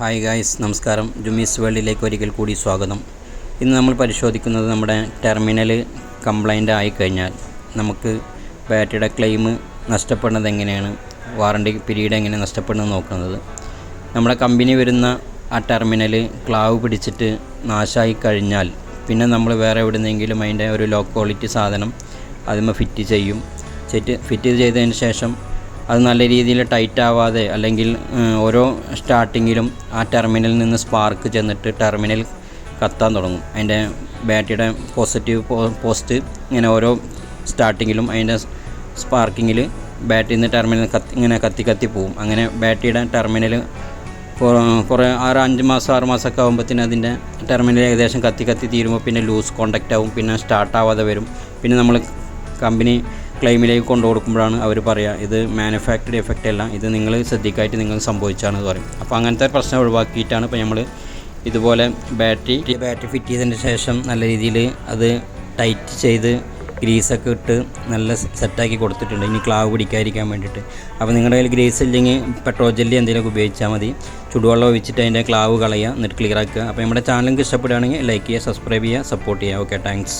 Hi guys നമസ്കാരം. ജുമീസ് വേൾഡിലേക്ക് ഒരിക്കൽ കൂടി സ്വാഗതം. ഇന്ന് നമ്മൾ പരിശോധിക്കുന്നത് നമ്മുടെ ടെർമിനൽ കംപ്ലൈന്റ് ആയിക്കഴിഞ്ഞാൽ നമുക്ക് ബാറ്ററിയുടെ ക്ലെയിം നഷ്ടപ്പെടുന്നത് എങ്ങനെയാണ്? വാറണ്ടി പീരീഡ് എങ്ങനെ നഷ്ടപ്പെടുന്നത് നോക്കുന്നത്. നമ്മുടെ കമ്പനി വരുന്ന ആ ടെർമിനൽ ക്ലാവ് പിടിച്ചിട്ട് നാശമായി കഴിഞ്ഞാൽ പിന്നെ നമ്മൾ വേറെ എവിടുന്നെങ്കിലും അതിന്റെ ഒരു ലോ ക്വാളിറ്റി സാധനം അതിന്മേൽ ഫിറ്റ് ചെയ്യും. സെറ്റ് ഫിറ്റ് ചെയ്തതിന് ശേഷം അത് നല്ല രീതിയിൽ ടൈറ്റ് ആവാതെ അല്ലെങ്കിൽ ഓരോ സ്റ്റാർട്ടിങ്ങിലും ആ ടെർമിനലിൽ നിന്ന് സ്പാർക്ക് ചെന്നിട്ട് ടെർമിനൽ കത്താൻ തുടങ്ങും. അതിന്റെ ബാറ്ററിയുടെ പോസിറ്റീവ് പോസ്റ്റ് ഇങ്ങനെ ഓരോ സ്റ്റാർട്ടിങ്ങിലും അതിന്റെ സ്പാർക്കിങ്ങിൽ ബാറ്ററിയിൽ നിന്ന് ടെർമിനൽ കത്തി ഇങ്ങനെ കത്തി കത്തി പോവും. അങ്ങനെ ബാറ്ററിയുടെ ടെർമിനൽ കുറേ ആറ് അഞ്ച് മാസം ആറ് മാസമൊക്കെ ആകുമ്പോഴത്തേന് അതിന്റെ ടെർമിനൽ ഏകദേശം കത്തി കത്തി തീരുമ്പോൾ പിന്നെ ലൂസ് കോണ്ടാക്റ്റ് ആവും. പിന്നെ സ്റ്റാർട്ടാവാതെ വരും. പിന്നെ നമ്മൾ കമ്പനി ക്ലെയിമിലേക്ക് കൊണ്ടു കൊടുക്കുമ്പോഴാണ് അവർ പറയുക ഇത് മാനുഫാക്ചർഡ് എഫക്റ്റ് അല്ല ഇത് നിങ്ങൾ ശ്രദ്ധിക്കായിട്ട് നിങ്ങൾ സംഭവിച്ചാണെന്ന് പറയും. അപ്പോൾ അങ്ങനത്തെ പ്രശ്നം ഒഴിവാക്കിയിട്ടാണ് ഇപ്പോൾ നമ്മൾ ഇതുപോലെ ബാറ്ററി ബാറ്ററി ഫിറ്റ് ചെയ്തതിന് ശേഷം നല്ല രീതിയിൽ അത് ടൈറ്റ് ചെയ്ത് ഗ്രീസൊക്കെ ഇട്ട് നല്ല സെറ്റാക്കി കൊടുത്തിട്ടുണ്ട്. ഇനി ക്ലാവ് പിടിക്കാതിരിക്കാൻ വേണ്ടിയിട്ട്. അപ്പോൾ നിങ്ങളുടെ കയ്യിൽ ഗ്രീസ് ഇല്ലെങ്കിൽ പെട്രോൾ ജെല്ലി എന്തെങ്കിലുമൊക്കെ ഉപയോഗിച്ചാൽ മതി. ചുടുവെള്ളം ഒഴിച്ചിട്ട് അതിന്റെ ക്ലാവ് കളയുക എന്നിട്ട് ക്ലിയർ ആക്കുക. അപ്പോൾ നമ്മുടെ ചാനലും ഇഷ്ടപ്പെടുകയാണെങ്കിൽ ലൈക്ക് ചെയ്യുക സബ്സ്ക്രൈബ് ചെയ്യുക സപ്പോർട്ട് ചെയ്യുക. Okay thanks